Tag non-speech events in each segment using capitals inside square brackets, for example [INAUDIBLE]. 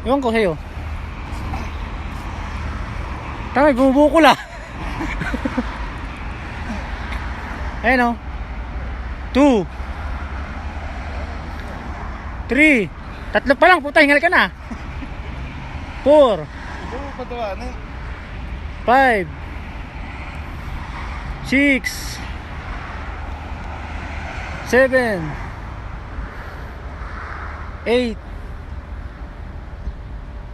Ewan ko sa'yo. Tama, bumubukol ah. [LAUGHS] Ayan o. Two. Three. Tatlo pa lang, puta, hingal ka na. [LAUGHS] Four. Five. Six. Seven. Eight.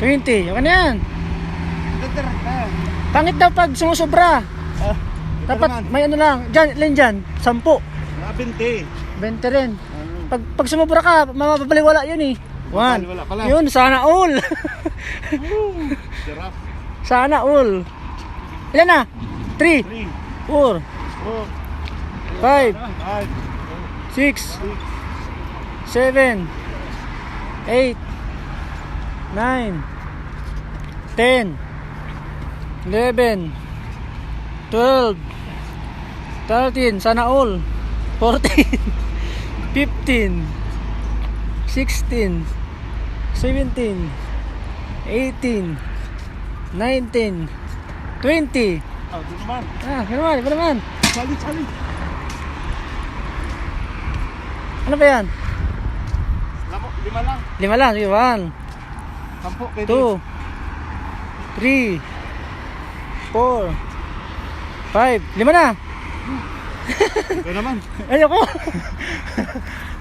20 yung na yan? Pangit daw pag sumusobra. Ah, dapat may ano lang. Dyan, len dyan 10 Mga 20. 20 rin. Pag, pag sumobra ka mababaliwala yun eh. One. Mababaliwala pala. Yun, sana all. Sarap. [LAUGHS] sana all. Ilan na? 3, 3, 4, 4, 5, 5, 6, 7, 8, 9, 10, 11, 12, 13, sana all, 14, 15, 16, 17, 18, 19, 20. Ah, ito naman. Ah, ano naman, ano naman? Sali, sali. Ano ba yan? Lamo, lima lang. Lima lang, sige, one. Sampo, pwede. two, three, four, five, lima na. Ito naman. [LAUGHS] Ayoko.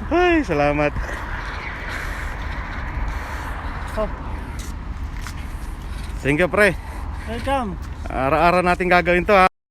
Ay, salamat. oh, Thank you, pre. welcome. Ara-ara natin gagawin to ha.